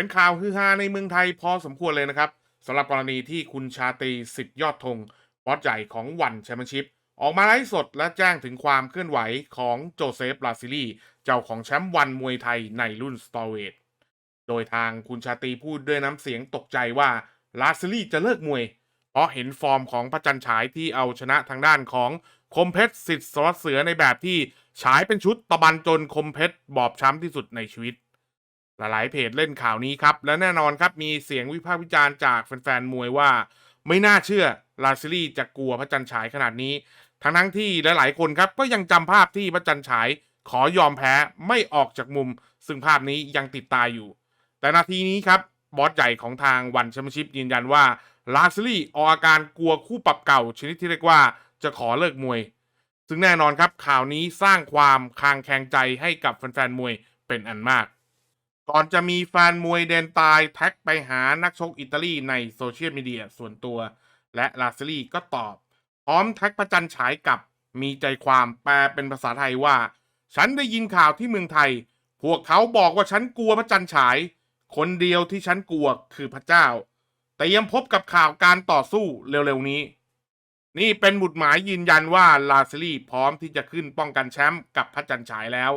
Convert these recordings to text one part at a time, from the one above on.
เป็นข่าวฮือฮาในเมืองไทยพอสมควรเลยนะครับสำหรับกรณีที่คุณชาตรีสิทธิ์ยอดธงบอสใหญ่ของวันแชมเปี้ยนชิพออกมาไลฟ์สดและแจ้งถึงความเคลื่อนไหวของโจเซฟลาซิลีเจ้าของแชมป์วันมวยไทยในรุ่นสตอเวทโดยทางคุณชาตรีพูดด้วยน้ำเสียงตกใจว่าลาซิลีจะเลิกมวย เพราะเห็นฟอร์มของพระจันฉายที่เอาชนะทางด้านของคมเพชรสิทธิ์สวัสดิ์เสือในแบบที่ฉายเป็นชุดตะบันจนคมเพชรบอบช้ำที่สุดในชีวิต หลายๆเพจเล่นข่าวนี้ครับ และแน่นอนครับมีเสียงวิพากษ์วิจารณ์จากแฟนๆมวยว่า ไม่น่าเชื่อลาซิลี่จะกลัวพระจันทร์ฉายขนาดนี้ ทั้งทั้งๆที่หลายๆคนครับก็ยังจำภาพที่พระจันทร์ฉาย ขอยอมแพ้ไม่ออกจากมุม ซึ่งภาพนี้ยังติดตาอยู่ แต่นาทีนี้ครับบอสใหญ่ของทางวันแชมเปี้ยนชิพยืนยันว่าลาซิลี่ออกอาการกลัวคู่ปรับเก่าชนิดที่เรียกว่าจะขอเลิกมวย ซึ่งแน่นอนครับข่าวนี้สร้างความคางแคงใจให้กับแฟนๆมวยเป็นอันมาก ก่อนจะมีแฟนมวยเดนตายแท็กไปหานักชกอิตาลีในโซเชียลมีเดียส่วนตัว และลาซิลี่ก็ตอบ พร้อมแท็กประจันฉายกับมีใจความแปลเป็นภาษาไทยว่า ฉันได้ยินข่าวที่เมืองไทย พวกเขาบอกว่าฉันกลัวพระจันทร์ฉาย คนเดียวที่ฉันกลัวคือพระเจ้า แต่ยังพบกับข่าวการต่อสู้เร็วๆนี้ นี่เป็นบุตรหมายยืนยันว่าลาซิลี่พร้อมที่จะขึ้นป้องกันแชมป์กับพระจันทร์ฉายแล้ว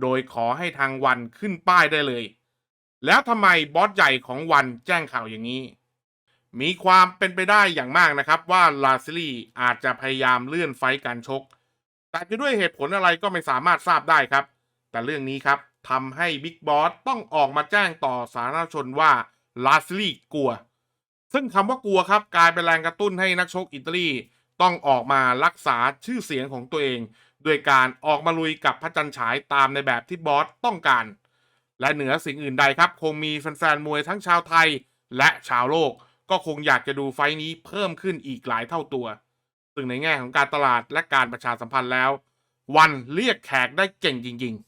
โดยขอให้ทางวันขึ้นป้ายได้เลย แล้วทำไมบอสใหญ่ของวันแจ้งข่าวอย่างนี้ มีความเป็นไปได้อย่างมากนะครับว่าลาซิลี่อาจจะพยายามเลื่อนไฟการชก แต่จะด้วยเหตุผลอะไรก็ไม่สามารถทราบได้ครับ แต่เรื่องนี้ครับทำให้บิ๊กบอสต้องออกมาแจ้งต่อสาธารณชนว่าลาซิลี่กลัว ซึ่งคำว่ากลัวครับกลายเป็นแรงกระตุ้นให้นักชกอิตาลีต้องออกมารักษาชื่อเสียงของตัวเองด้วยการออกมาลุยกับพระจันฉายตามในแบบที่บอสต้องการ และเหนือสิ่งอื่นใดครับ คงมีแฟนๆมวยทั้งชาวไทยและชาวโลก ก็คงอยากจะดูไฟนี้เพิ่มขึ้นอีกหลายเท่าตัว ซึ่งในแง่ของการตลาดและการประชาสัมพันธ์แล้ว วันเรียกแขกได้เก่งจริง ๆ